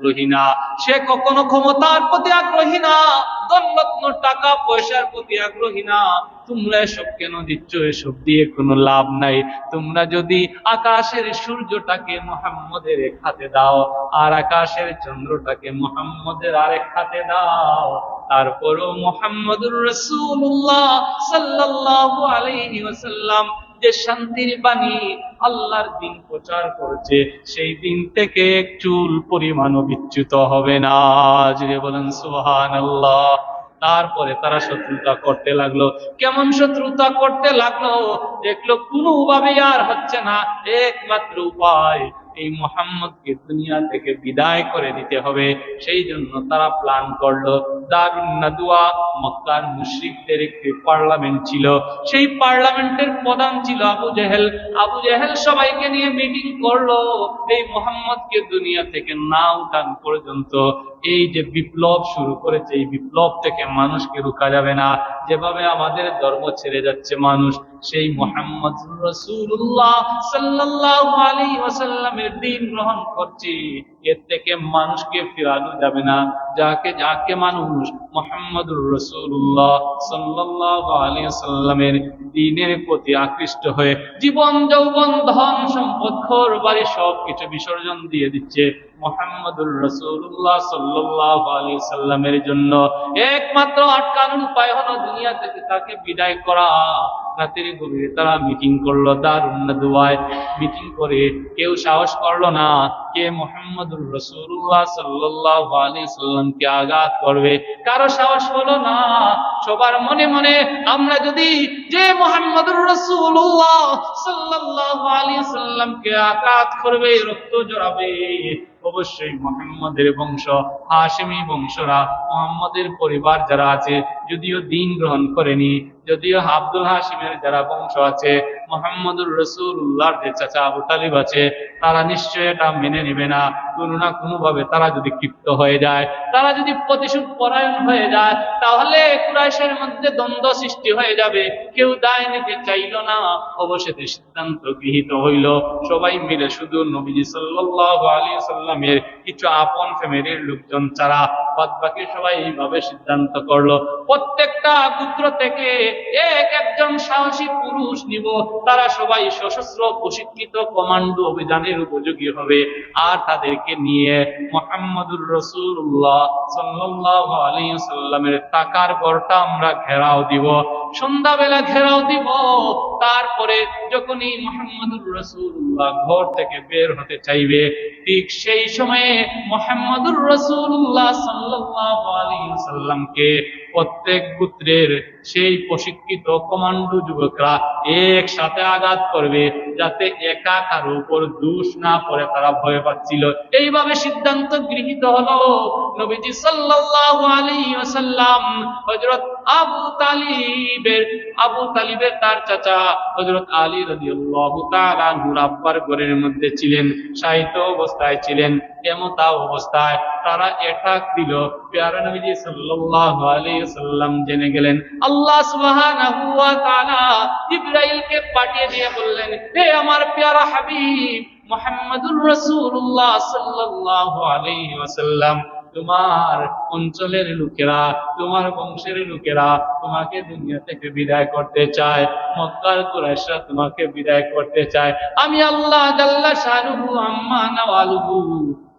আগ্রহী না। সে কখনো ক্ষমতার প্রতি আগ্রহী না। দৌলত্ন টাকা, পয়সার প্রতি আগ্রহী না। তোমরা এসব কেন দিচ্ছ? এসব দিয়ে কোনো লাভ নাই। তোমরা যদি আকাশের সূর্যটাকে মোহাম্মদের এক হাতে দাও, আর আকাশের চন্দ্রটাকে মোহাম্মদের আরেক হাতে দাও, তারপরও মোহাম্মদুর রসুল্লাহ সাল্লাল্লাহু আলাইহি ওয়াসাল্লাম যে শান্তির বাণী আল্লাহর দিন প্রচার করেছে, সেই দিন থেকে চুল পরিমাণও বিচ্যুত হবে না। যদি বলেন সুহান আল্লাহ তারপরে তারা শত্রুতা করতে লাগল। কেমন শত্রুতা করতে লাগল? দেখল কোনোভাবে আর হচ্ছে না। একমাত্র উপায়, এই মোহাম্মদকে দুনিয়া থেকে বিদায় করে দিতে হবে। সেই জন্য তারা প্ল্যান করল দারুণ নাদুয়া মক্কার মুশরিকদের একটি পার্লামেন্ট ছিল। সেই পার্লামেন্টের প্রধান ছিল আবু জেহেল। আবু জেহেল সবাইকে নিয়ে মিটিং করল। এই মোহাম্মদকে দুনিয়া থেকে না উঠান পর্যন্ত। এই যে বিপ্লব শুরু করেছে, এই বিপ্লব থেকে মানুষকে রুকা যাবে না। যেভাবে আমাদের ধর্ম ছেড়ে যাচ্ছে মানুষ, সেই মোহাম্মদ রসুল্লাহ সাল্লাল্লাহু আলাইহি ওয়াসাল্লামের দিন গ্রহণ করছি। এর থেকে মানুষকে ফিরানো যাবে না। যাকে যাকে মানুষ মোহাম্মদুর রসুল্লাহ আলাইহি ওয়াসাল্লামের দিনের প্রতি আকৃষ্ট হয়ে জীবন, যৌবন, ধন, সম্পদ, ঘর, বাড়ি সব কিছু বিসর্জন দিয়ে দিচ্ছে মোহাম্মদুর রসুল্লাহ সাল্লাল্লাহু আলাইহি সাল্লামের জন্য। একমাত্র আটকানোর উপায় হলো দুনিয়া থেকে তাকে বিদায় করা। রাতের গভীরে তারা মিটিং করল দারুণ দুয়ায় মিটিং করে কেউ সাহস করল না। কে মোহাম্মদুর রসুল্লাহ সাল্লাল্লাহু আলাইহি সাল্লামকে আঘাত করবে? কারও সাহস হলো না। সবার মনে মনে আমরা যদি যে মোহাম্মদুর রসুল্লাহ সাল্লাল্লাহু আলাইহি সাল্লামকে আঘাত করবে, রক্ত জড়াবে, অবশ্যই মোহাম্মদের বংশ, হাশেমি বংশরা, মোহাম্মদের পরিবার যারা আছে, যদিও দিন গ্রহণ করেনি, যদিও আব্দুল হাসিমের যারা বংশ আছে মোহাম্মদুর রসুল্লাহর যে চাচা আবু তালিব আছে, তারা নিশ্চয় এটা মেনে নেবে না। কোনো না কোনো ভাবে তারা যদি ক্ষিপ্ত হয়ে যায়, তারা যদি প্রতিশোধ পরায়ণ হয়ে যায়, তাহলে কুরাইশের মধ্যে দ্বন্দ্ব সৃষ্টি হয়ে যাবে। কেউ দায় নিতে চাইল না, অবশেষে সিদ্ধান্ত গৃহীত হইল। সবাই মিলে শুধু নবীজি সাল্লাল্লাহু আলাইহি সাল্লামের কিছু আপন ফ্যামিলির লোকজন ছাড়া বাদ বাকি সবাই এইভাবে সিদ্ধান্ত করল। প্রত্যেকটা পুত্র থেকে এক একজন সাহসী পুরুষ নিব। তারা সবাই সশস্ত্র প্রশিক্ষিত কমান্ডো অভিযানের উপযোগী হবে। আর তাদেরকে নিয়ে মোহাম্মদুর রসুল্লাহ আলাইহি সাল্লামের টাকার গড়টা আমরা ঘেরাও দিব। সন্ধ্যাবেলা ঘেরাও দিব। তারপরে যখনই মোহাম্মদুর রসুল্লাহ ঘর থেকে বের হতে চাইবে, ঠিক সেই সময়ে মোহাম্মদুর রসুল্লাহ সাল্লাল্লাহু আলাইহি সাল্লামকে প্রত্যেক পুত্রের সেই প্রশিক্ষিত কমান্ডো যুবকরা একসাথে আঘাত করবে যাতে একা কারও উপর দোষ না পড়ে তারা ভয় পাচ্ছিল। এইভাবে সিদ্ধান্ত গৃহীত হলো নবীজি সাল্লাল্লাহু আলাইহি ওয়াসাল্লাম হযরত আবু তালিবের আবু তালিবের তার চাচা হযরত আলী নূর আব্বার মধ্যে ছিলেন সাহিত্য অবস্থায় ছিলেন অবস্থায়। তারা দিল। জেনে গেলেন, আল্লাহ পাঠিয়ে দিয়ে বললেন, হে আমার হাবিব তোমার অঞ্চলের লোকেরা, তোমার বংশের লোকেরা তোমাকে দুনিয়া থেকে বিদায় করতে চায়, মক্কার কুরাইশরা তোমাকে বিদায় করতে চায়। আমি আল্লাহ জাল্লা শানুহু আম্মা নাওয়ালুহু,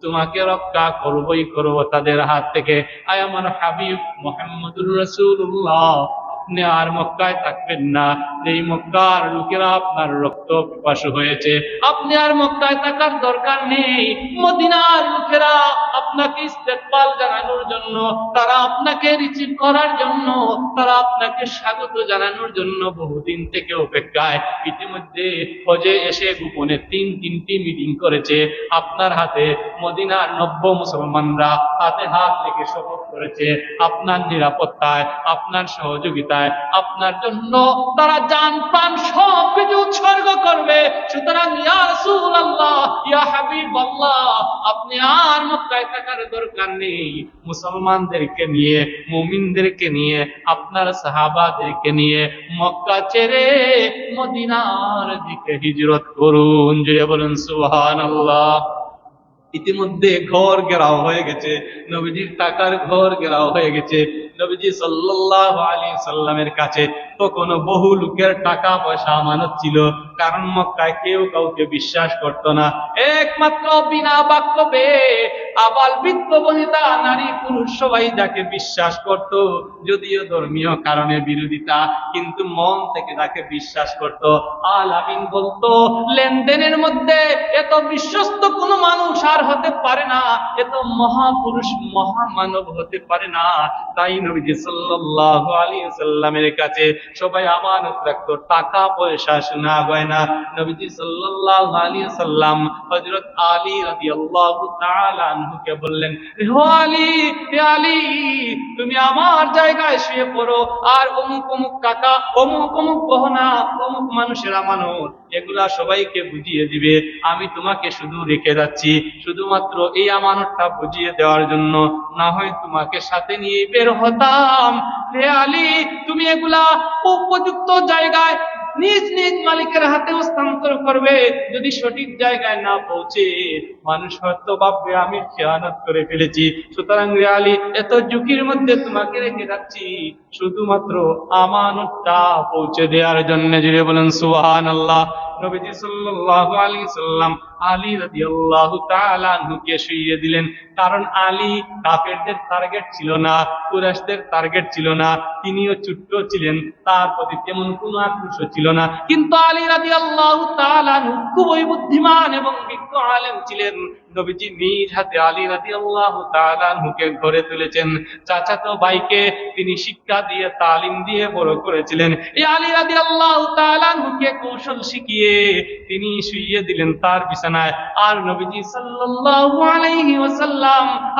তোমাকে রক্ষা করবই করব তাদের হাত থেকে। আয় আমার হাবিব মোহাম্মদুর রসুল্লাহ আপনি আর মক্কায় থাকবেন না। এই মক্কার লোকেরা আপনার রক্ত পিপাসু হয়েছে, আপনি আর মক্কায় থাকার দরকার নেই। মদিনার লোকেরা আপনাকে ইস্তেকবাল জানানোর জন্য, তারা আপনাকে রিসিভ করার জন্য, তারা আপনাকে স্বাগত জানানোর জন্য বহুদিন থেকে অপেক্ষায়। ইতিমধ্যে হজে এসে গোপনে তিন, তিনটি মিটিং করেছে। আপনার হাতে মদিনার নব্য মুসলমানরা হাতে হাত রেখে শপথ করেছে। আপনার নিরাপত্তায়, আপনার আপনার জন্য তারা প্রাণ সব কিছু উৎসর্গ করবে। সুতরাং আপনি আর থাকার দরকার নেই। মুসলমানদেরকে নিয়ে, মুমিনদেরকে নিয়ে, আপনার সাহাবাদেরকে নিয়ে মক্কা ছেড়ে মদিনার দিকে হিজরত করুন। জুড়ে বলুন, সুবহানাল্লাহ। ইতিমধ্যে ঘর ঘেরাও হয়ে গেছে। নবীজির টাকার ঘর ঘেরাও হয়ে গেছে। নবীজি সাল্লাল্লাহু আলাইহি সাল্লামের কাছে তো তখন বহু লোকের টাকা পয়সা আমানত ছিল। কারণ মক্কায় কেউ কাউকে বিশ্বাস করত না। একমাত্র বিনা বাক্য পেয়ে আবাল বৃদ্ধ বনিতা, নারী পুরুষ সবাই যাকে বিশ্বাস করত, যদিও ধর্মীয় কারণে বিরোধিতা, কিন্তু মন থেকে তাকে বিশ্বাস করত। আল আমিন বলতো, লেনদেনের মধ্যে এত বিশ্বস্ত কোন মানুষ আর হতে পারে না, এত মহাপুরুষ মহামানব হতে পারে না। তাই নবীজি সাল্লাল্লাহু আলাইহি সাল্লামের কাছে সবাই আমানত রাখতো, টাকা পয়সা সোনা গয়না আমার জায়গায় শুয়ে পড়ো। আর অমুক অমুক টাকা অমুক অমুক গহনা, অমুক মানুষের আমানত এগুলা সবাইকে বুঝিয়ে দিবে। আমি তোমাকে শুধু রেখে যাচ্ছি, শুধুমাত্র এই আমানতটা বুঝিয়ে দেওয়ার জন্য। না হয় তোমাকে সাথে নিয়ে বের হতাম। হে আলী, তুমি এগুলা উপযুক্ত জায়গায় নিজ নিজ মালিকের হাতে হস্তান্তর করবে। যদি সঠিক জায়গায় না পৌঁছে, মানুষ হয়তো ভাববে, আমি খেয়ানত করে ফেলেছি। সুতরাং রে আলী, এত ঝুঁকির মধ্যে তোমাকে রেখে যাচ্ছি। শুধুমাত্র আমানতটা পৌঁছে দেওয়ার জন্য জুড়ে বলেন সুহান আল্লাহ নবীজি সাল্লাল্লাহু আলাইহি সাল্লাম আলী রাদিয়াল্লাহু তাআলা আনহুকে শুইয়ে দিলেন। কারণ আলী কাফেরদের টার্গেট ছিল না, কুরাইশদের টার্গেট ছিল না, তিনিও ছোট্ট ছিলেন, তার প্রতি তেমন কোনো আক্রোশ ছিল না। কিন্তু আলী রাদিয়াল্লাহু তাআলা খুবই বুদ্ধিমান এবং বিজ্ঞ আলেম ছিলেন। নবীজি নিজ হাতে আলী ঘরে তুলেছেন। ভাইকে তিনি শিক্ষা দিয়ে, তালিম দিয়ে বড় করেছিলেন। এই আলী আনহুকে কৌশল শিখিয়ে তিনি শুইয়ে দিলেন তার বিছানায়। আর নবীজি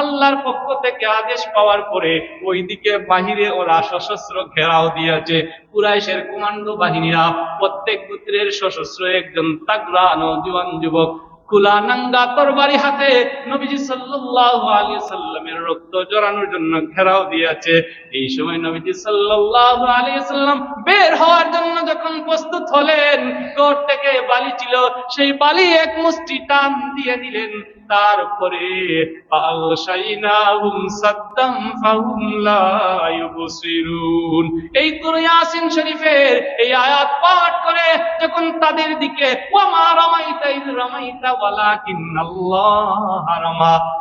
আল্লাহর পক্ষ থেকে আদেশ পাওয়ার পরে ওইদিকে বাহিরে ওরা সশস্ত্র ঘেরাও দিয়েছে। কুরাইশের কমান্ডো বাহিনীরা প্রত্যেক গোত্রের সশস্ত্র একজন তাগড়া নওজোয়ান যুবক। খোলা নাঙ্গা তরবারি হাতে নবীজি সাল্লামের রক্ত জড়ানোর জন্য ঘেরাও দিয়েছে। এই সময় নবীজি সাল্লাল্লাহু আলাইহি সাল্লাম বের হওয়ার জন্য যখন প্রস্তুত হলেন, ঘর থেকে বালি ছিল, সেই বালি এক মুষ্টি টান দিয়ে দিলেন। তারপরে এই ইয়াসিন শরীফের এই আয়াত পাঠ করে যখন তাদের দিকে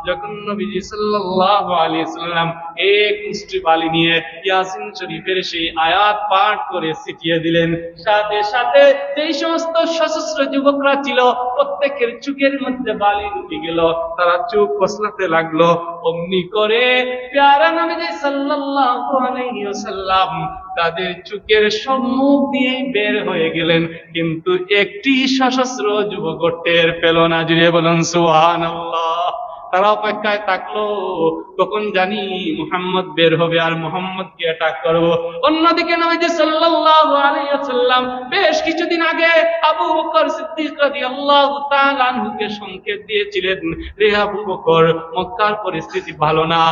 যখন নবীজি সাল্লাম এক মুষ্টি বালি নিয়ে ইয়াসিন শরীফের সেই আয়াত পাঠ করে দিলেন। সাথে সাথে যেই সমস্ত সশস্ত্র যুবকরা ছিল, প্রত্যেকের চুকের মধ্যে বালি ঢুকে গেল। তারা চুপ কসলাতে লাগল। অমনি করে প্যারা নবীজি সাল্লাল্লাহু ওয়াসাল্লাম তাদের চুকের সম্মুখ দিয়ে বের হয়ে গেলেন। কিন্তু একটি সশস্ত্র যুবক টের পেল না। জুড়ে বলুন, সুবহানাল্লাহ। তারা অপেক্ষায় থাকল। তখন জানি মোহাম্মদ বের হবে আর মোহাম্মদ কে অ্যাটাক করব। অন্যদিকে নবীজি সাল্লাল্লাহু আলাইহি বেশ কিছুদিন আগে আবু বকর সিদ্দিক রাদিয়াল্লাহু তাআলা সংকেত দিয়েছিলেন, রে আবু বকর, মক্কার পরিস্থিতি ভালো না।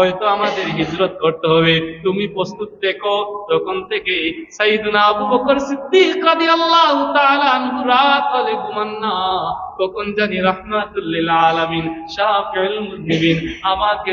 হয়তো আমাদের হিজরত করতে হবে। তুমি প্রস্তুত দেখো তখন থেকে আবু বকর সিদ্দিক রাদিয়াল্লাহু তাআলা আনহু রাত হলে জানি আলামিন, শাফিউল আমাকে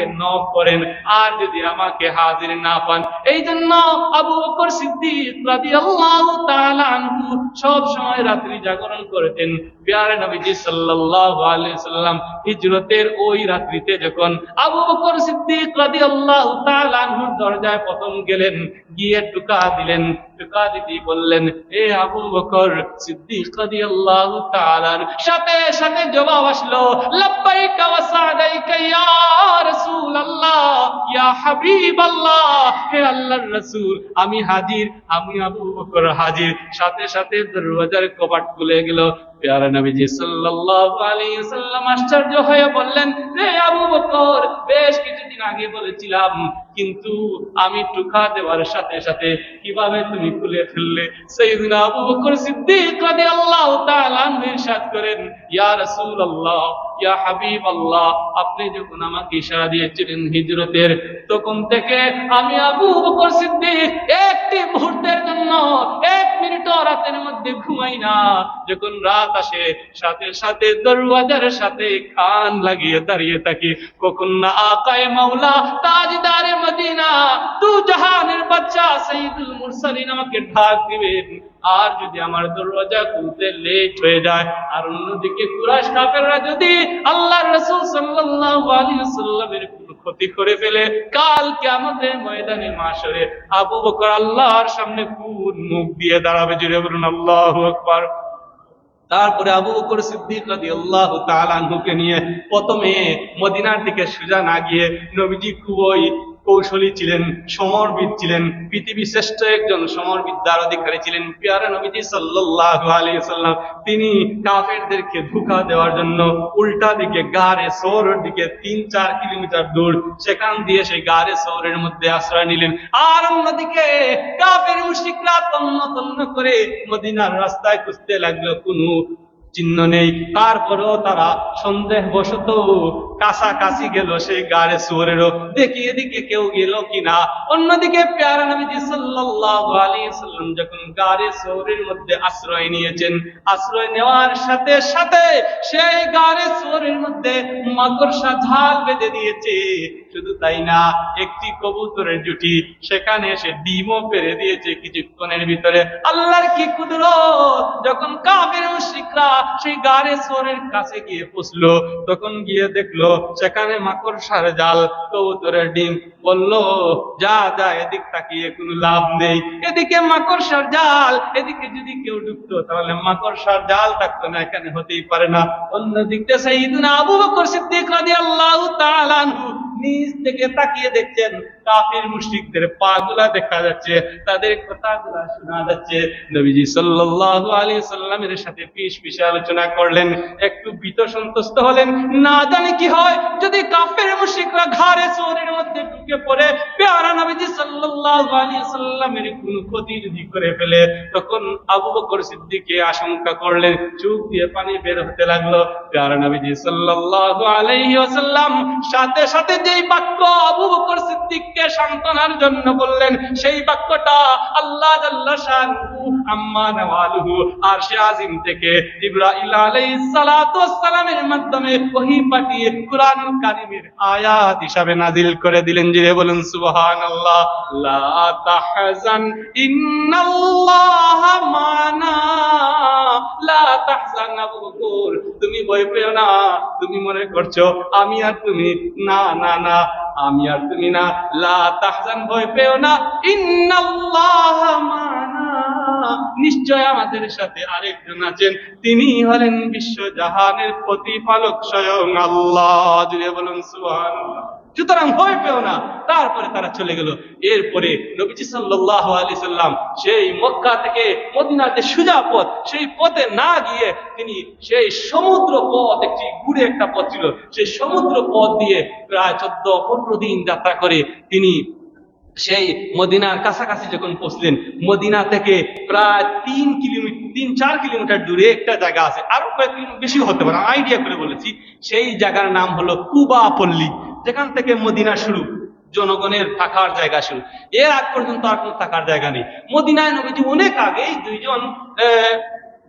করেন। আর যদি আমাকে হাজির না পান এই জন্য আবু বকর সিদ্দিক রাদিয়াল্লাহু তাআলা আনহু সব সময় রাত্রি জাগরণ করতেন প্যারে নবীজি সাল্লাল্লাহু আলাইহি সাল্লাম হিজরতের ওই রাত্রিতে যখন আবু বকর সিদ্দিক রাদিয়াল্লাহু তাআলা দরজায় প্রথম গেলেন গিয়ে টুকা দিলেন। বললেন, এ আবু বকর সাথে সাথে জবাব আসলো আমি হাজির, আমি আবু বকর হাজির। সাথে সাথে দরওয়াজার কপাট খুলে গেল। প্যারা নবীজি সাল্লাম আশ্চর্য হয়ে বললেন রে আবু বকর, বেশ কিছুদিন আগে বলেছিলাম, কিন্তু আমি টুকা দেওয়ার সাথে সাথে কীভাবে তুমি খুলে ফেললে সাইয়েদনা আবু বকর সিদ্দিক রাদিয়াল্লাহু তাআলা ইরশাদ করেন ইয়া আপনি যখন আমাকে ইশারা দিয়েছিলেন হিজরতের, তখন থেকে আমি আবু বকর সিদ্দিক একটি মুহূর্তের জন্য এক মিনিটও রাতের মধ্যে ঘুমাই না। যখন রাত আসে, সাথে সাথে দরওয়াজার সাথে কান লাগিয়ে দাঁড়িয়ে থাকি। কখন না আকায় মাওলা তাজদারে মদিনা তু জাহানের বাচ্চা সঈদুল মুরসালিন আমাকে ঢাক দিবেন। আর যদি আমার দরওয়াজা খুলতে লেট হয়ে যায়, আর অন্যদিকে কুরাশ কাফেররা যদি আল্লাহ রাসূল সাল্লাল্লাহু আলাইহি ওয়াসাল্লামের ক্ষতি করে ফেলে, কাল কিয়ামতের ময়দানে মাশরে আবু বকর আল্লাহর সামনে কোন মুখ দিয়ে দাঁড়াবে জুড়ে বলুন, আল্লাহু আকবার। তারপরে আবু বকর সিদ্দিক রাদিয়াল্লাহু তাআলা আনহুকে নিয়ে প্রথমে মদিনার দিকে সোজা না গিয়ে নবীজি খুবই কৌশলী ছিলেন, সমরবিদ ছিলেন পৃথিবীর শ্রেষ্ঠ একজন সমরবিদ্যার অধিকারী ছিলেন। পিয়ারা নবীজি সাল্লাল্লাহু আলাইহি সাল্লাম তিনি কাফেরদেরকে ধোঁকা দেওয়ার জন্য উল্টা দিকে গাড়ে সৌরের দিকে তিন চার কিলোমিটার দূর, সেখান দিয়ে সেই গাড়ে সৌরের মধ্যে আশ্রয় নিলেন। আর অন্যদিকে কাফের মুশরিকরা তন্ন তন্ন করে মদিনার রাস্তায় খুঁজতে লাগল, কোনো চিহ্ন নেই। তারপরেও তারা সন্দেহ বশত কাছাকাছি গেল সেই গাড়ে সুরেরও দেখি এদিকে কেউ গেল কিনা। অন্যদিকে পেয়ারা নবীজি সাল্লাল্লাহু সাল্লাম যখন গাড়ে সুরের মধ্যে আশ্রয় নিয়েছেন, আশ্রয় নেওয়ার সাথে সাথে সেই গাড়ে সুরের মধ্যে মাকড়সা ঝাল বেঁধে দিয়েছে। শুধু তাই না, একটি কবুতরের জুটি, সেখানে এসে ডিমও পেরে দিয়েছে কিছুক্ষণের ভিতরে। আল্লাহর কি কুদরত? যখন কাফের মুশরিকরা সেই গাড়ে সোরের কাছে গিয়ে পৌঁছলো তখন গিয়ে দেখল সেখানে মাকড়সার জাল, কবুতরের ডিম। বলল, যা যা, এদিক তাকিয়ে কোনো লাভ নেই। এদিকে মাকড়সার জাল, এদিকে যদি কেউ ঢুকতো তাহলে মাকড়সার জাল থাকতো না, এখানে হতেই পারে না। অন্যদিকটা সেই দিন আবু বকর সিদ্দিক রাদিয়াল্লাহু তাআলা আনহু নিজ থেকে তাকিয়ে দেখছেন কাফির মুশরিকদের পাগুলা দেখা যাচ্ছে, তাদের কথাগুলা শোনা যাচ্ছে। নবীজি সাল্লাল্লাহু আলাইহি সাল্লামের সাথে পিস পিসে আলোচনা করলেন, একটু ভীত সন্তুষ্ট হলেন। না জানি কি হয়, যদি কাফের মুশরিকরা ঘাড়ে চোরের মধ্যে ঢুকে পড়ে, পেয়ারা নবীজি সাল্লাল্লাহু আলাইহি সাল্লামের কোনো ক্ষতি যদি করে ফেলে, তখন আবু বকর সিদ্দিককে আশঙ্কা করলেন চোখ দিয়ে পানি বের হতে লাগল। পেয়ারা নবীজি সাল্লাল্লাহু আলাইহি সাথে সাথে যেই বাক্য আবু বকর সিদ্দিককে সান্ত্বনার জন্য বললেন সেই বাক্যটা আল্লাহ জাল্লা আম্মা নাওয়ালুহু আরশে আজিম থেকে জিবরাইল আলাইহিস সালাতু মাধ্যমে ওহী পাঠিয়ে আয়াত হিসাবে নাজিল করে দিলেন। জিরে বলুন, সুবহানাল্লাহ। লা তাহজান মানা। তুমি ভয় পেও না, তুমি মনে করছ আমি আর তুমি না না না, আমি আর তুমি না। লা ভয় পেও না। ইন্নাল্লাহ নিশ্চয় আমাদের সাথে আরেকজন আছেন। তিনি হলেন বিশ্ব জাহানের প্রতিপালক স্বয়ং আল্লাহ। জুড়ে বলুন সুবহানাল্লাহ। সুতরাং ভয় পেও না। তারপরে তারা চলে গেল। এরপরে নবীজি সাল্লাহ আলি সাল্লাম সেই মক্কা থেকে মদিনাতে সুজা পথ, সেই পথে না গিয়ে তিনি সেই সমুদ্র পথ, একটি গুড়ে একটা পথ ছিল। সেই সমুদ্র পথ দিয়ে প্রায় চোদ্দ পনেরো দিন যাত্রা করে তিনি সেই মদিনার কাছাকাছি যখন পৌঁছলেন, মদিনা থেকে প্রায় তিন কিলোমিটার তিন, চার কিলোমিটার দূরে একটা জায়গা আছে। আরও কয়েক বেশি হতে পারে আইডিয়া করে বলেছি। সেই জায়গার নাম হলো কুবা পল্লী। যেখান থেকে মদিনা শুরু, জনগণের থাকার জায়গা শুরু। এর আগ পর্যন্ত আর কোনো থাকার জায়গা নেই। মদিনায় নবীজি অনেক আগেই দুইজন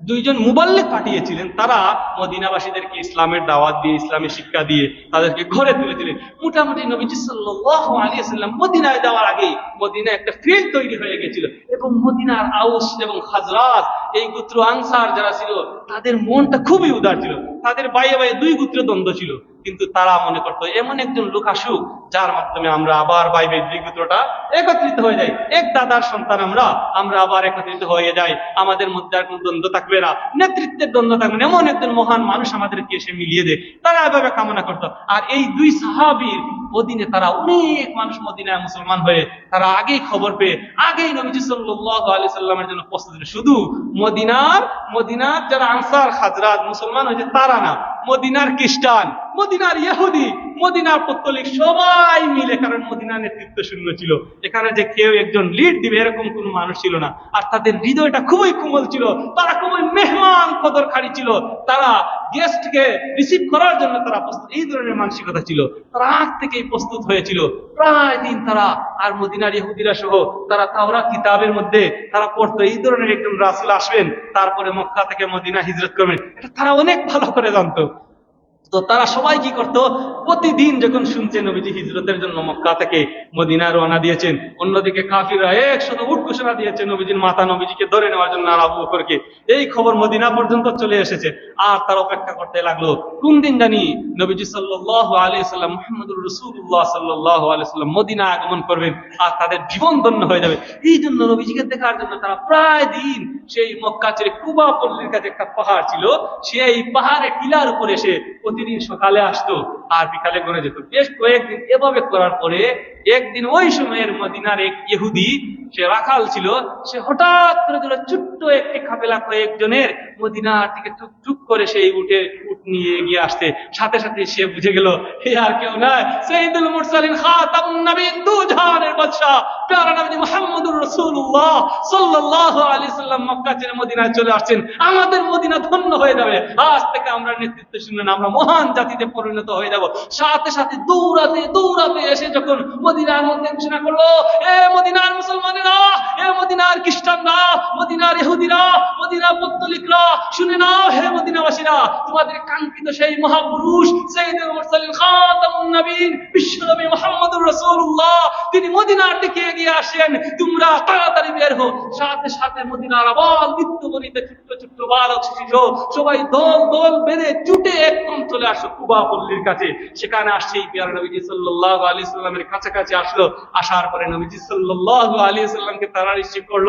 দুইজন মুবাল্লিক পাঠিয়েছিলেন। তারা মদিনাবাসীদেরকে ইসলামের দাওয়াত দিয়ে, ইসলামের শিক্ষা দিয়ে তাদেরকে ঘরে তুলেছিলেন মোটামুটি নবীজি সাল্লাম মদিনায় দেওয়ার আগে মদিনা একটা ফিল্ড তৈরি হয়ে গেছিল এবং মদিনার আউস এবং খাজরাজ এই গোত্র আনসার যারা ছিল, তাদের মনটা খুবই উদার ছিল। তাদের বাইরে বাইরে দুই গোত্র দ্বন্দ্ব ছিল। কিন্তু তারা মনে করতো, এমন একজন লোক আসুক, যার মাধ্যমে আমরা আবার বাইবের দুই গোত্রটা একত্রিত হয়ে যাই। এক দাদার সন্তান আমরা আমরা আবার একত্রিত হয়ে যাই। আমাদের মধ্যে আর কোনো দ্বন্দ্ব থাকবে না। নেতৃত্বের দ্বন্দ্ব থাকবে না। এমন একজন মহান মানুষ আমাদেরকে এসে মিলিয়ে দেয়। তারা এভাবে কামনা করতো। আর এই দুই সাহাবীর অধীনে তারা অনেক মানুষ মদিনায় মুসলমান হয়ে তারা আগেই খবর পেয়ে, আগেই নবীজি সাল্লাল্লাহু আলাইহি সাল্লামের জন্য প্রস্তুত শুধু মদিনার মদিনার যারা আনসার খাজরাত মুসলমান হয়েছে তারা না, মদিনার খ্রিস্টান মদিনার ইহুদি, মদিনার পত্তলিক সবাই মিলে কারণ মদিনার নেতৃত্ব শূন্য ছিল। এখানে যে কেউ একজন লিড দিবে, এরকম কোনো মানুষ ছিল না। আর তাদের হৃদয়টা খুবই কোমল ছিল, তারা খুবই মেহমান কদর খাড়ি ছিল। তারা গেস্টকে রিসিভ করার জন্য তারা প্রস্তুত, এই ধরনের মানসিকতা ছিল। তারা আগ থেকেই প্রস্তুত হয়েছিল। প্রায় দিন তারা আর মদিনার ইহুদিরা সহ তারা তাওরা কিতাবের মধ্যে তারা পড়তো, এই ধরনের একজন রাসুল আসবেন, তারপরে মক্কা থেকে মদিনা হিজরত করবেন। এটা তারা অনেক ভালো করে জানতো। তো তারা সবাই কি করতো? প্রতিদিন যখন শুনছে নবীজি হিজরতের জন্য মক্কা থেকে মদিনা রওনা দিয়েছেন, অন্যদিকে কাফিররা একশত উট ঘোষণা দিয়েছে নবীজির মাথা নবীজিকে ধরে নেওয়ার জন্য আর আবু বকরকে। এই খবর মদিনা পর্যন্ত চলে এসেছে। আর তার অপেক্ষা করতে লাগল, কোন দিন জানি নবীজি সাল্লাল্লাহু আলাইহি সাল্লাম, মুহাম্মদুর রাসূলুল্লাহ সাল্লাল্লাহু আলাইহি সাল্লাম মদিনা আগমন করবেন আর তাদের জীবন ধন্য হয়ে যাবে। এই জন্য নবীজিকে দেখার জন্য তারা প্রায় দিন সেই মক্কা ছেড়ে কুবা পল্লীর কাছে একটা পাহাড় ছিল। সেই পাহাড়ে টিলার উপরে এসে প্রতিদিন সকালে আসতো আর বিকালে করে যেত। বেশ কয়েকদিন এভাবে করার পরে একদিন ওই সময়ের মদিনার এক ইহুদি, সে রাখাল ছিল, সে হঠাৎ করে ধরে ছোট্ট একটি কাফেলা কয়েকজনের মদিনার থেকে টুক টুক করে সেই উঠে, উঠ নিয়ে এগিয়ে আসতে। সাথে সাথে সে বুঝে গেল হে আর কেউ নয় সৈয়দুল মুরসালিন খাতামুন নবীন দু জাহানের বাদশা প্যারা নবী মুহাম্মদুর রাসূলুল্লাহ সাল্লাল্লাহু আলাইহি সাল্লাম মক্কা মদিনায় চলে আসছেন, আমাদের মদিনা ধন্য হয়ে যাবে। আজ থেকে আমরা নেতৃত্ব শুনলেন আমরা মহান জাতিতে পরিণত হয়ে যাব। সাথে সাথে দৌড়াতে দৌড়াতে এসে যখন মদিনার মধ্যে ঘোষণা করল, এ মদিনার মুসলমানেরা, এ মদিনার খ্রিস্টানরা, মদিনার ইহুদিরা, মদিনার পত্তলিকরা, শুনে নাও হে মদিনাবাসীরা, তোমাদের কাঙ্ক্ষিত সেই মহাপুরুষ সাইয়্যিদুল মুরসালিন খাতামুন নবীন, বিশ্বনবী মুহাম্মদুর রাসূলুল্লাহ, তিনি মদিনার দিকে এগিয়ে আসেন তোমরা তাড়াতাড়ি বের সাথে সাথে মদিনার আবাল বিত্তবনিতে ছোট্ট ছোট্ট বালক সবাই দল দল ছুটে একদম চলে কুবা পল্লীর কাছে। সেখানে আসছেই পিয়ার নবীজি সাল্লাল্লাহু আলাইহি সাল্লামের কাছাকাছি আসলো। আসার পরে নবীজি সাল্লাল্লাহু আলাইহি সাল্লামকে তারা করল,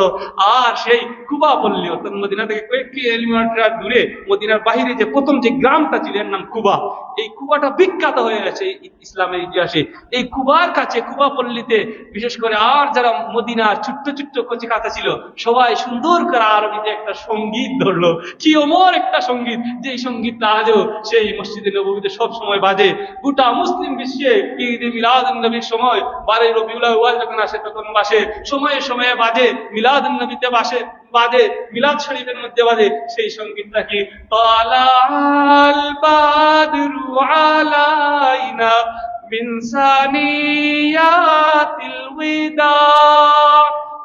আর সেই কুবা পল্লী, অর্থাৎ মদিনা থেকে কয়েক কিলোমিটার দূরে, মদিনার বাহিরে যে প্রথম যে গ্রামটা ছিল, এর নাম কুবা। এই কুবাটা বিখ্যাত হয়ে গেছে ইসলামের ইতিহাসে। এই কুবার কাছে, কুবা পল্লীতে, বিশেষ করে আর যারা মদিনার ছোট্ট ছোট্ট কচি কাঁচা ছিল সবাই সুন্দর করে আরবিতে একটা সঙ্গীত ধরলো কি অমর একটা সঙ্গীত যে সঙ্গীতটা আজও সেই মসজিদে নবীতে সব সময় বাজে গোটা মুসলিম বিশ্বে ঈদ মিলাদ নবীর সময় বারে রবিউল আউয়াল যখন আসে তখন বাসে সময়ে সময়ে বাজে মিলাদ নবীতে বাসে বাজে মিলাদ শরীফের মধ্যে বাজে সেই সঙ্গীতটা কি তালাল বাদরু আলাইনা من ثنيات الوداع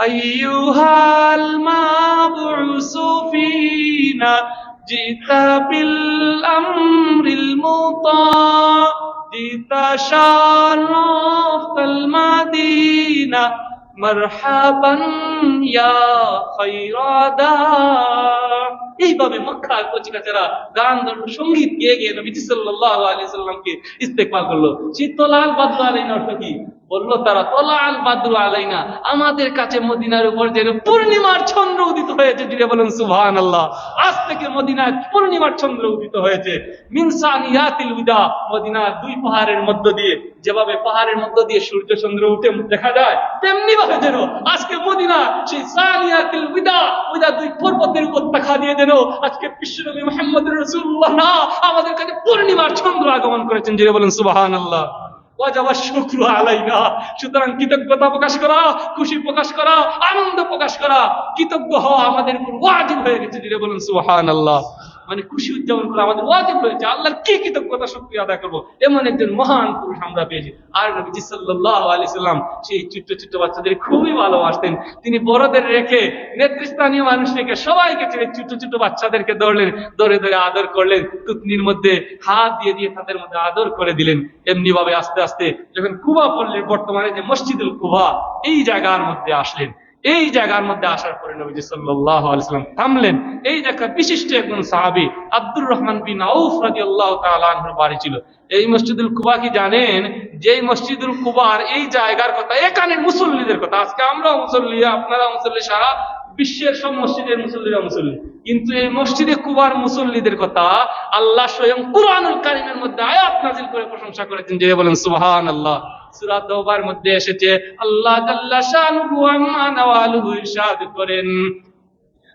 أيها المبعوث فينا جئت بالأمر المطاع جئت شرفت المدينة مرحبا يا خير داع এইভাবে মক্কার কচিকাচারা গান ধর্ম সঙ্গীত গেয়ে গিয়ে নবী সাল্লাল্লাহু আলাইহি সাল্লামকে ইস্তেকবাল করলো সেই তোলাল বাদু আলাইনা অর্থ কি বলল, তারা তোলাল বাদু আলাইনা। আমাদের কাছে মদিনার উপর যেন পূর্ণিমার চন্দ্র উদিত হয়েছে। জুড়ে বলেন সুভান আল্লাহ আজ থেকে মদিনায় পূর্ণিমার চন্দ্র উদিত হয়েছে। মিনসানিয়াতিল উদা, মদিনার দুই পাহাড়ের মধ্য দিয়ে। যেভাবে পাহাড়ের মধ্য দিয়ে সূর্য চন্দ্র উঠে দেখা যায় তেমনি ভাবে যেন আজকে মদিনা সেই সানিয়াতিল উদা উদা দুই পর্বতের উপত্যকা দিয়ে যেন আজকে বিশ্বনবী মোহাম্মদ রসুল্লাহ না, আমাদের কাছে পূর্ণিমার চন্দ্র আগমন করেছেন। জুড়ে বলেন সুবহান আল্লাহ শুক্র সুতরাং কৃতজ্ঞতা প্রকাশ করা প্রকাশ করা, আনন্দ প্রকাশ করা, কৃতজ্ঞ আমাদের উপর ওয়াজিব হয়ে গেছে বলুন সুহান আল্লাহ মানে খুশি উদযাপন করা আমাদের ওয়াজিব হয়েছে আল্লাহর কি কৃতজ্ঞতা শক্তি আদায় করব? এমন একজন মহান পুরুষ আমরা পেয়েছি। আর নবীজি সাল্লাল্লাহু আলাইহি সাল্লাম সেই ছোট্ট ছোট্ট বাচ্চাদের খুবই ভালোবাসতেন। তিনি বড়দের রেখে, নেতৃস্থানীয় মানুষ রেখে সবাইকে ছেড়ে ছোট ছোট বাচ্চাদেরকে ধরলেন, ধরে ধরে আদর করলেন। তুতনির মধ্যে হাত দিয়ে দিয়ে তাদের মধ্যে আদর করে দিলেন। এমনি ভাবে আস্তে আস্তে যখন কুবা পড়লেন বর্তমানে যে মসজিদুল কুবা, এই জায়গার মধ্যে আসলেন। এই জায়গার মধ্যে আসার পরে নবীজি সাল্লাল্লাহু আলাইহি সাল্লাম থামলেন। এই জায়গা বিশিষ্ট একজন সাহাবী আব্দুর রহমান বিন আউফ তাআলা আনহুর বাড়ি ছিল। এই মসজিদুল কুবা কি জানেন? যে মসজিদুল কুবার এই জায়গার কথা এখানে মুসল্লিদের কথা। আজকে আমরা মুসল্লি আপনারা মুসল্লি, সারা বিশ্বের সব মসজিদের মুসল্লিরা মুসল্লি। কিন্তু এই মসজিদে কুবার মুসল্লিদের কথা আল্লাহ স্বয়ং কুরআনুল কারিমের মধ্যে আয়াত নাজিল করে প্রশংসা করেছেন যে বলেন সুবহানাল্লাহ। সূরা তওবার মধ্যে এসেছে আল্লাহ জাল্লা শানুহু আম্মা নাওয়ালুহু ইরশাদ করেন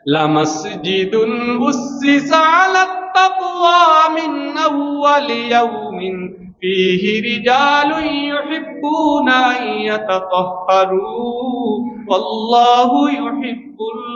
لمسجد أسس على التقوى من أول يوم فيه رجال يحبون أن يتطهروا والله يحب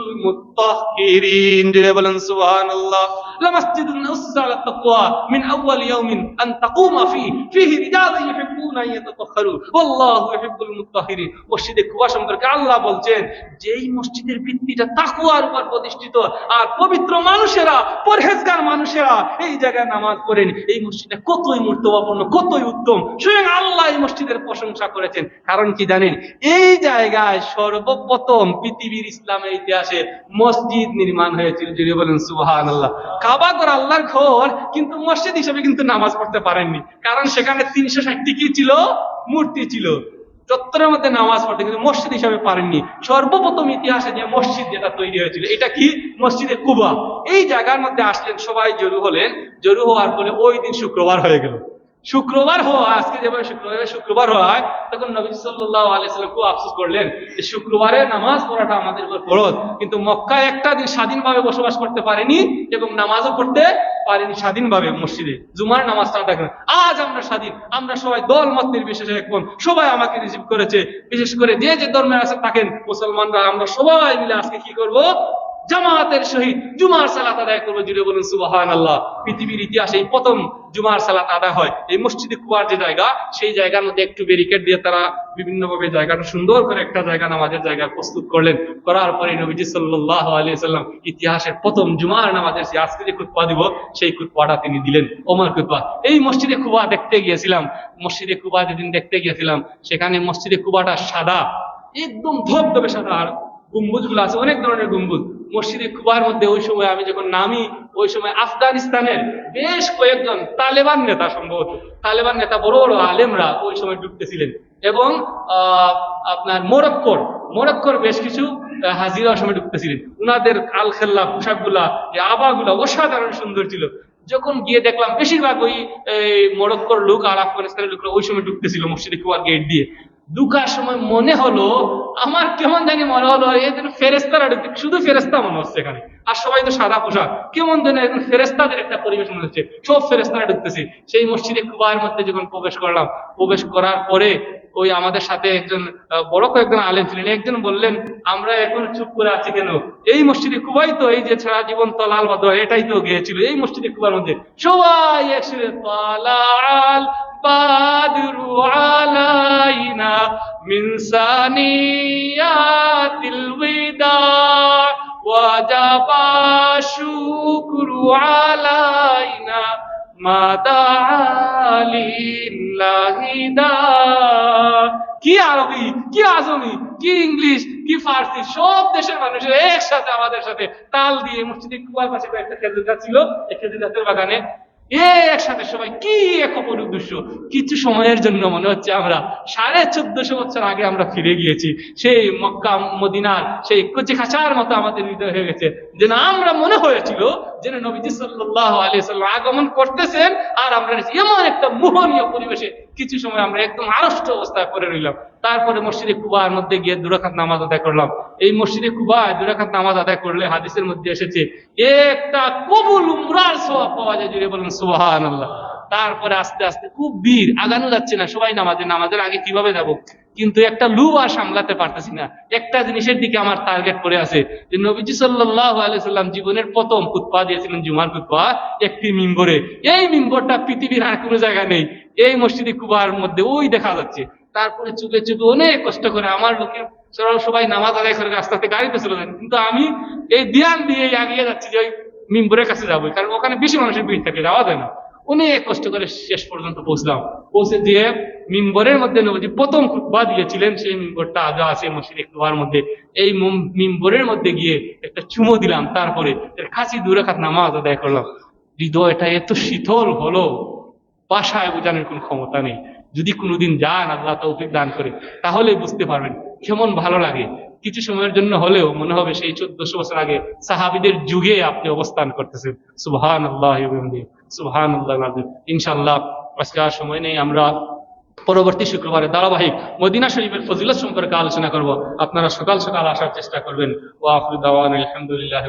المطهرين جل بلن سبحان الله لمسجد أسس على التقوى من أول يوم أن تقوم فيه فيه رجال يحبون أن يتطهروا والله يحب المطهرين মসজিদে কুবা সম্পর্কে আল্লাহ বলছেন যেই মসজিদের ভিত্তিটা তাকুয়ার উপর প্রতিষ্ঠিত আর পবিত্র মানুষেরা পরহেজগার মানুষেরা এই জায়গায় নামাজ পড়েন এই মসজিদটা কতই মূর্তবাপূর্ণ কতই উত্তম স্বয়ং আল্লাহ এই মসজিদের প্রশংসা করেছেন কারণ কি জানেন এই জায়গায় সর্বপ্রথম পৃথিবীর ইসলামের ইতিহাসে মসজিদ নির্মাণ হয়েছিল। যদি বলেন সুবাহান আল্লাহ কাবা ঘর, আল্লাহর ঘর, কিন্তু মসজিদ হিসেবে কিন্তু নামাজ পড়তে পারেননি। কারণ সেখানে তিনশো ষাটটি কি ছিল? মূর্তি ছিল। চত্বরের মধ্যে নামাজ পড়তে কিন্তু মসজিদ হিসাবে পারেননি। সর্বপ্রথম ইতিহাসে যে মসজিদ যেটা তৈরি হয়েছিল, এটা কি? মসজিদে কুবা। এই জায়গার মধ্যে আসলেন সবাই জরু হলেন। জরু হওয়ার ফলে ওই দিন শুক্রবার হয়ে গেল। শুক্রবার হওয়া, আজকে যেভাবে শুক্রবার শুক্রবার হয়, তখন নবী সাল্লাহ আলাইসাল্লাম খুব আফসোস করলেন যে শুক্রবারে নামাজ পড়াটা আমাদের উপর ফরজ। কিন্তু মক্কায় একটা দিন স্বাধীনভাবে বসবাস করতে পারেনি এবং নামাজও পড়তে পারেনি স্বাধীনভাবে মসজিদে। জুমার নামাজটা করেন আজ আমরা স্বাধীন, আমরা সবাই দল মত নির্বিশেষে একমন সবাই আমাকে রিসিভ করেছে। বিশেষ করে যে যে ধর্মের আছে থাকেন, মুসলমানরা, আমরা সবাই মিলে আজকে কি করব? জামাতের সহিত জুমার সালাত আদায় করব। জুড়ে বলুন সুবাহান আল্লাহ পৃথিবীর ইতিহাসে এই প্রথম জুমার সালাত আদায় হয়। এই মসজিদে কুয়ার যে জায়গা, সেই জায়গার মধ্যে একটু ব্যারিকেড দিয়ে তারা বিভিন্ন ভাবে জায়গাটা সুন্দর করে একটা জায়গা, নামাজের জায়গা প্রস্তুত করলেন। করার পরে নবীজি সাল্লাহ আলিয়া সাল্লাম ইতিহাসের প্রথম জুমার নামাজের সেই আজকে যে খুতপা দিব, সেই খুতপাটা তিনি দিলেন। ওমর খুতপা এই মসজিদে কুবা দেখতে গিয়েছিলাম। মসজিদে কুবা যেদিন দেখতে গিয়েছিলাম, সেখানে মসজিদে কুবাটা সাদা, একদম ধবধবে সাদা। আর গম্বুজগুলো আছে, অনেক ধরনের গম্বুজ। মসজিদে কুবার মধ্যে ওই সময় আমি যখন নামি, ওই সময় আফগানিস্তানের বেশ কয়েকজন তালেবান নেতা সম্ভবত, তালেবান নেতা বড় বড় আলেমরা ওই সময় ঢুকতেছিলেন এবং আপনার মোরক্কোর মোরক্কোর বেশ কিছু হাজিরা সময় ঢুকতেছিলেন উনাদের আল খেল্লা পোশাকগুলা আবাগুলা অসাধারণ সুন্দর ছিল। যখন গিয়ে দেখলাম বেশিরভাগ ওই মোরক্কোর লোক আর আফগানিস্তানের লোকরা ওই সময় ঢুকতেছিল মসজিদে কুয়ার গেট দিয়ে। ঢুকার সময় মনে হলো, আমার কেমন জানি মনে হলো এদের ফেরেস্তারা শুধু ফেরেস্তা মনে হচ্ছে এখানে। আর সবাই তো সাদা পোশাক। কেমন যেন একজন ফেরেস্তাদের একটা পরিবেশ মনে হচ্ছে। সব ফেরেস্তারা ঢুকতেছে। সেই মসজিদে কুবার মধ্যে যখন প্রবেশ করলাম, প্রবেশ করার পরে ওই আমাদের সাথে একজন বড় কয়েকজন আলেম ছিলেন। একজন বললেন, আমরা এখন চুপ করে আছি কেন? এই মসজিদে কুবাই তো, এই যে ছাড়া জীবন তলাল বাদ এটাই তো গিয়েছিল। এই মসজিদে কুবার মধ্যে সবাই একসাথে তলাল البدر علينا من ثنيات الوداع وجب الشكر علينا ما دعا لله داع কি আরবি কি আজমি কি ইংলিশ কি ফার্সি সব দেশের মানুষের একসাথে আমাদের সাথে তাল দিয়ে মসজিদে কুয়ার পাশে একটা খেজুর গাছ ছিল এই খেজুর গাছের বাগানে এ একসাথে সবাই কি এক অপর উদ্দেশ্য? কিছু সময়ের জন্য মনে হচ্ছে আমরা সাড়ে চোদ্দশো বছর আগে আমরা ফিরে গিয়েছি। সেই মক্কা, মদিনার সেই কচি খাঁচার মতো আমাদের হৃদয় হয়ে গেছে। যেন আমরা মনে হয়েছিল যেন নবীজি সাল্লাহ আলিয়া আগমন করতেছেন আর আমরা এমন একটা মোহনীয় পরিবেশে কিছু সময় আমরা একদম আড়ষ্ট অবস্থায় পড়ে রইলাম। তারপরে মসজিদে কুবার মধ্যে গিয়ে দুরাখাত নামাজ আদায় করলাম। এই মসজিদে কুবায় দুরাখাত নামাজ আদায় করলে হাদিসের মধ্যে এসেছে, একটা কবুল উমরার সোয়াব পাওয়া যায় জুড়ে বলেন আল্লাহ তারপরে আস্তে আস্তে খুব ভিড়, আগানো যাচ্ছে না, সবাই নামাজে, নামাজের আগে কীভাবে যাব? কিন্তু একটা লু আর সামলাতে পারতেছি না। একটা জিনিসের দিকে আমার টার্গেট করে আছে যে নবীজি সাল্লাহ আলাইসাল্লাম জীবনের প্রথম কুৎপা দিয়েছিলেন, জুমার কুৎপা একটি মিম্বরে। এই মিম্বরটা পৃথিবীর আর কোনো জায়গা নেই। এই মসজিদে কুবার মধ্যে ওই দেখা যাচ্ছে। তারপরে চুপে চুপে অনেক কষ্ট করে আমার লোকের সবাই নামাজ আদায় করে রাস্তাতে গাড়িতে চলে যান কিন্তু আমি এই ধ্যান দিয়ে এগিয়ে যাচ্ছি যে ওই মিম্বরের কাছে যাব। কারণ ওখানে বেশি মানুষের ভিড় থাকে, যাওয়া যায় না। অনেক কষ্ট করে শেষ পর্যন্ত পৌঁছলাম। পৌঁছে দিয়ে মিম্বরের মধ্যে নবজি প্রথম খুতবা দিয়েছিলেন, সেই মিম্বরটা আজও আছে মসজিদ কুবার মধ্যে। এই মিম্বরের মধ্যে গিয়ে একটা চুমো দিলাম। তারপরে কাছে দূরে খাত নামাজ আদায় করলাম। হৃদয়টা এত শীতল হলো। ভাষায় বোঝানোর কোন ক্ষমতা নেই। যদি কোনোদিন যান, আল্লাহ তৌফিক দান করে, তাহলে বুঝতে পারবেন কেমন ভালো লাগে। কিছু সময়ের জন্য হলেও মনে হবে সেই চোদ্দশো বছর আগে সাহাবিদের যুগে আপনি অবস্থান করতেছেন। সুবহান আল্লাহ সুবহান আল্লাহ ইনশাল্লাহ আজকে আর সময় নেই, আমরা পরবর্তী শুক্রবারে ধারাবাহিক মদিনা শরীফের ফজিলত সম্পর্কে আলোচনা করব। আপনারা সকাল সকাল আসার চেষ্টা করবেন। ও আফরুদ্দাওয়ান আলহামদুলিল্লাহ